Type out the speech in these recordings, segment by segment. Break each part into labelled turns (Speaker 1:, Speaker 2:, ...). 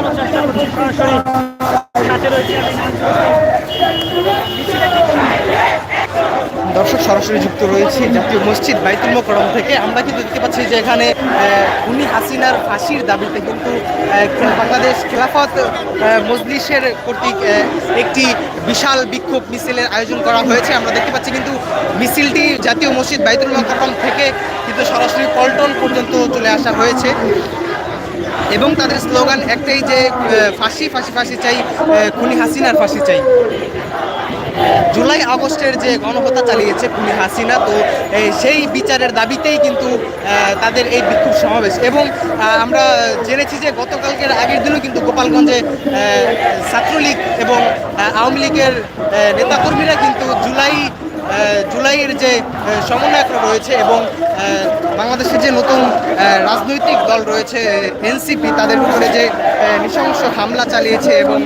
Speaker 1: দেখানোর চেষ্টা করছি, সরাসরি রয়েছে।
Speaker 2: দর্শক, সরাসরি যুক্ত রয়েছে জাতীয় মসজিদ বাইতুল মোকরম থেকে। আমরা কিন্তু দেখতে পাচ্ছি যে এখানে উনি হাসিনার ফাঁসির দাবিতে কিন্তু বাংলাদেশ খেলাফত মজলিসের কর্তৃক একটি বিশাল বিক্ষোভ মিছিলের আয়োজন করা হয়েছে। আমরা দেখতে পাচ্ছি কিন্তু মিছিলটি জাতীয় মসজিদ বাইতুল মোকরম থেকে কিন্তু সরাসরি পল্টন পর্যন্ত চলে আসা হয়েছে। এবং তাদের স্লোগান একটাই যে ফাঁসি ফাঁসি ফাঁসি চাই খুনি হাসিনার ফাঁসি চাই। জুলাই আগস্টের যে গণহত্যা চালিয়েছে খুনি হাসিনা, তো সেই বিচারের দাবিতেই কিন্তু তাদের এই বিক্ষোভ সমাবেশ। এবং আমরা জেনেছি যে গতকালকের আগের দিনও কিন্তু গোপালগঞ্জে ছাত্রলীগ এবং আওয়ামী লীগের নেতাকর্মীরা কিন্তু জুলাই জুলাইয়ের যে সমন্বয়করা রয়েছে এবং বাংলাদেশের যে নতুন রাজনৈতিক দল রয়েছে, এনসিপি, তাদের উপরে যে নৃশংস হামলা চালিয়েছে এবং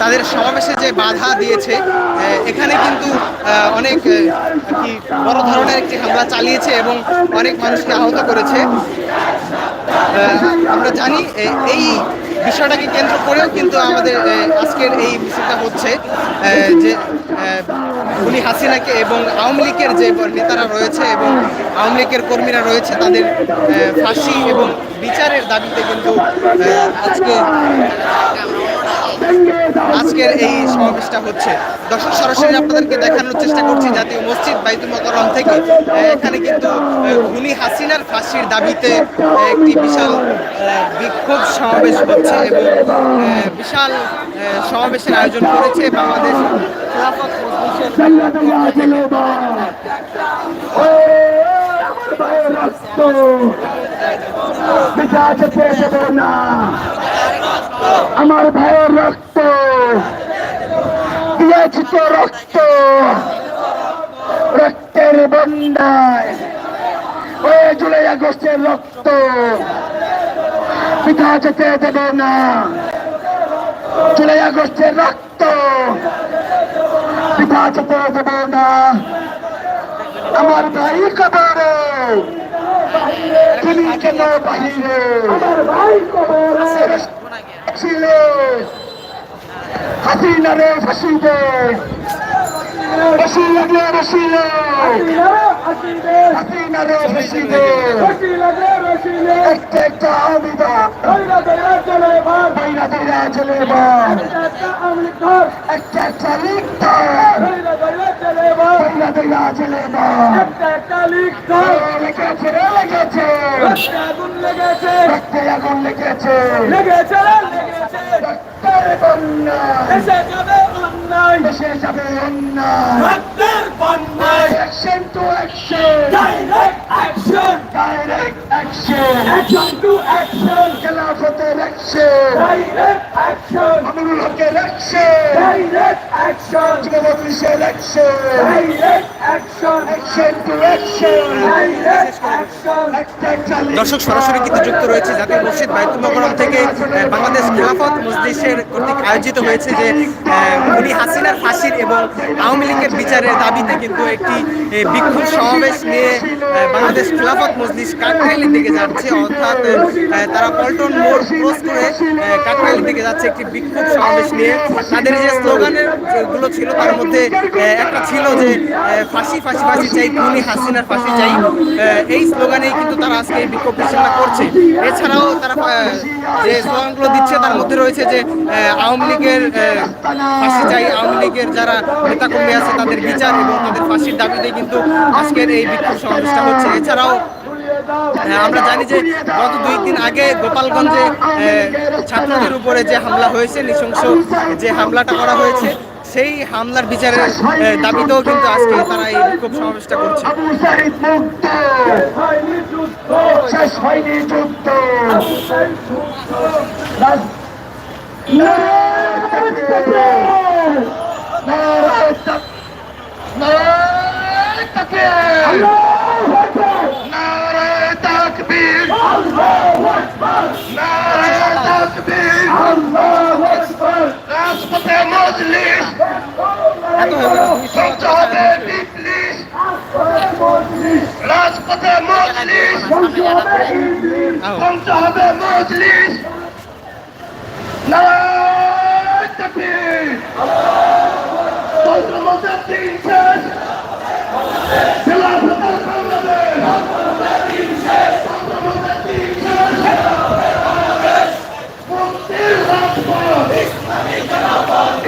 Speaker 2: তাদের সমাবেশে যে বাধা দিয়েছে এখানে কিন্তু অনেক কি বড় ধরনের একটি হামলা চালিয়েছে এবং অনেক মানুষকে আহত করেছে। আমরা জানি এই বিষয়টাকে কেন্দ্র করেও কিন্তু আমাদের আজকের এই মিছিলটা হচ্ছে যে উনি হাসিনাকে এবং আওয়ামী লীগের যে নেতারা রয়েছে এবং আওয়ামী লীগের কর্মীরা রয়েছে, তাদের ফাঁসি এবং বিচারের দাবিতে কিন্তু আজকে আজকের এই সমাবেশটা হচ্ছে। দর্শক, সরাসরি আপনাদেরকে দেখানোর চেষ্টা করছি জাতীয় মসজিদ বাইতুল মোকাররম থেকে। এখানে কিন্তু খুনি হাসিনার ফাঁসির দাবিতে একটি বিশাল বিক্ষোভ সমাবেশ হচ্ছে এবং বিশাল সমাবেশের আয়োজন করেছে বাংলাদেশ খেলাফত
Speaker 3: আমার ভাইয়ের রক্ত। দিয়েছি রক্ত। রক্তের বন্যায়। ওই জুলাই আগস্টের রক্ত। পিতা যেতে দেব না। জুলাই আগস্টের রক্ত। পিতা যেতে দেব না। আমার ভাই কবরে। তুমি কেন বাহিরে। আমার ভাই কবরে। ছিলে। হাসিনা রে ফাঁসি দে ফাঁসি লাগলে রসি রে হাসিনা রে ফাঁসি দে একটা একটা আমিদা। বাইরা বাইরা চলে বার একটা একটা লিখতার বাইরা বাইরা চলে বার লেগেছে অন্যায়। Action to action direct action খেলাফতের অ্যাকশন আমিরুল হকের অ্যাকশন যুবমন্ত্রীর অ্যাকশন অ্যাকশন টু অ্যাকশন
Speaker 2: দর্শক সরাসরি কিন্তু যুক্ত রয়েছে জাতীয় মসজিদ বাইতুল মোকরম থেকে বাংলাদেশ খেলাফত মজলিসের কর্তৃক আয়োজিত হয়েছে যে উনি হাসিনার ফাঁসির এবং আওয়ামী লীগের বিচারের দাবিতে কিন্তু একটি বিক্ষোভ সমাবেশ নিয়ে বাংলাদেশ খেলাফত মজলিস কাকরাইলের দিকে যাচ্ছে। অর্থাৎ তারা পল্টন মোড় ক্রস করে কাকরাইলের দিকে যাচ্ছে একটি বিক্ষোভ সমাবেশ নিয়ে। তাদের যে স্লোগানেরগুলো ছিল, তার মধ্যে একটা ছিল যে ফাঁসি ফাঁসি ফাঁসি চাই, খুনি হাসিনার ফাঁসি চাই। এই স্লোগানেই কিন্তু তারা আজকে এই বিক্ষোভ মিছিলটা করছে। এছাড়াও তারা যে স্লোগানগুলো দিচ্ছে, তার মধ্যে রয়েছে যে আওয়ামী লীগের ফাঁসি চাই, আওয়ামী লীগের যারা নেতাকর্মী আছে, তাদের বিচার এবং তাদের ফাঁসির দাবিতে কিন্তু আজকের এই বিক্ষোভ সমাবেশটা হচ্ছে। এছাড়াও হ্যাঁ, আমরা জানি যে গত দুই দিন আগে গোপালগঞ্জে ছাত্রদের উপরে যে হামলা হয়েছে নৃশংস যে হামলাটা করা হয়েছে সেই হামলার বিচারের দাবিতেও কিন্তু আজকে তারা এই বিক্ষোভ সমাবেশটা করছে।
Speaker 4: রাজপথে মজলিস হবে বিপ্লিস রাজপথে মজলিস হবে মজলিস নারায়ণ তাকবীর তন্ত্রমন্ত্রের দিন শেষ খেলাফতের বাংলাদেশ তন্ত্রমন্ত্রের দিন শেষ মুক্তির রাজপথ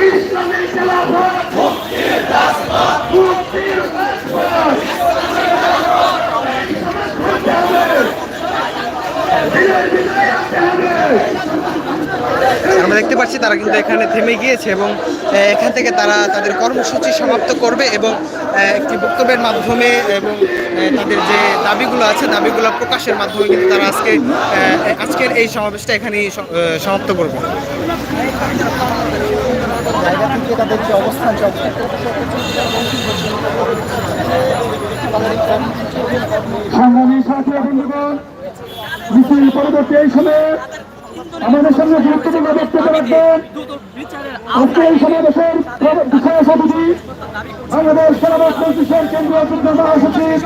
Speaker 4: ইসলামী খেলাফত মুক্তির রাজপথ বিজয় বিজয় আসতে হবে
Speaker 2: আমরা দেখতে পাচ্ছি তারা কিন্তু এখানে থেমে গিয়েছে এবং এখান থেকে তারা তাদের কর্মসূচি সমাপ্ত করবে এবং একটি বক্তব্যের মাধ্যমে এবং তাদের যে দাবিগুলো আছে, দাবিগুলো প্রকাশের মাধ্যমে কিন্তু তারা আজকে আজকের এই সমাবেশটা এখানেই সমাপ্ত করবে।
Speaker 4: সাথী বন্ধুগণ পরবর্তী এই সময়ে আমাদের সামনে গুরুত্বপূর্ণ বক্তব্য রাখবেন আজকে এই সমাবেশের বিষয় সভাপতি বাংলাদেশ সেনাবাস মন্ত্রিসের কেন্দ্রীয় যুগ্ম মহাসচিব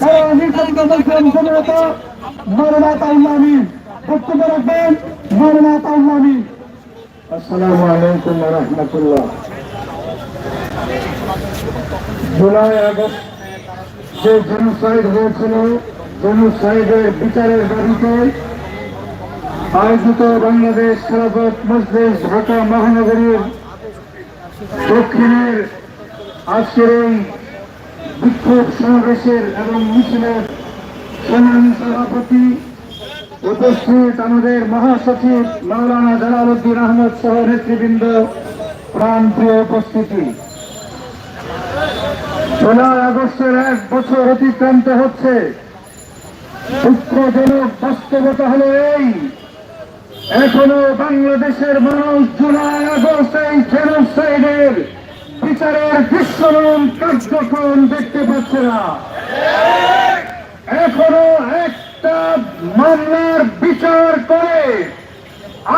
Speaker 4: তারা নির্বাচিত মন্ত্রী জননেতা মৌলানা তাউল্লাহ আমিন বক্তব্য রাখবেন তাউল্লাহ আমিন আসসালামু আলাইকুম রহমতুল্লাহ। জুলাই আগস্ট যে জেনোসাইড হয়েছিল জেনোসাইডের বিচারের দাবিতে আয়োজিত বাংলাদেশ খেলাফত মজলিস ঢাকা মহানগরীর দক্ষিণের আজকের এই বিক্ষোভ সমাবেশের এবং মিছিলের সংগ্রামী সভাপতি উপস্থিত আমাদের মহাসচিব মাওলানা জালালউদ্দিন আহমদ সহ নেতৃবৃন্দ, প্রাণপ্রিয় উপস্থিতি। জুলাই আগস্টের এক বছর অতিক্রান্ত হচ্ছে। দুঃখজনক বাস্তবতা হলো এই এখনও বাংলাদেশের মানুষ জুলাই আগস্ট বিচারের দৃশ্যমান কার্যক্রম দেখতে পাচ্ছে না। এখনও একটা মামলার বিচার করে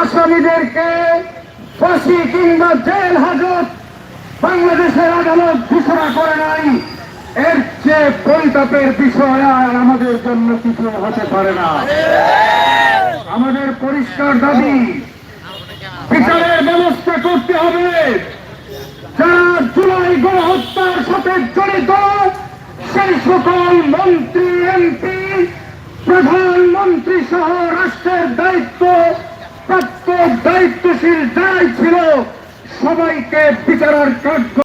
Speaker 4: আসামিদেরকে ফাঁসি কিংবা জেল হাজত বাংলাদেশের আদালত ঘোষণা করে নাই। এর চেয়ে পরিতাপের বিষয় আর আমাদের জন্য কিছু হতে পারে না। আমাদের পরিষ্কার দাবি, বিচারের ব্যবস্থা করতে হবে। জুলাই গণহত্যার সাথে জড়িত সেই সকল মন্ত্রী, এমপি, প্রধানমন্ত্রী সহ রাষ্ট্রের দায়িত্ব প্রাপ্ত দায়িত্বশীল যারাই ছিল, সবাইকে বিচারের কার্য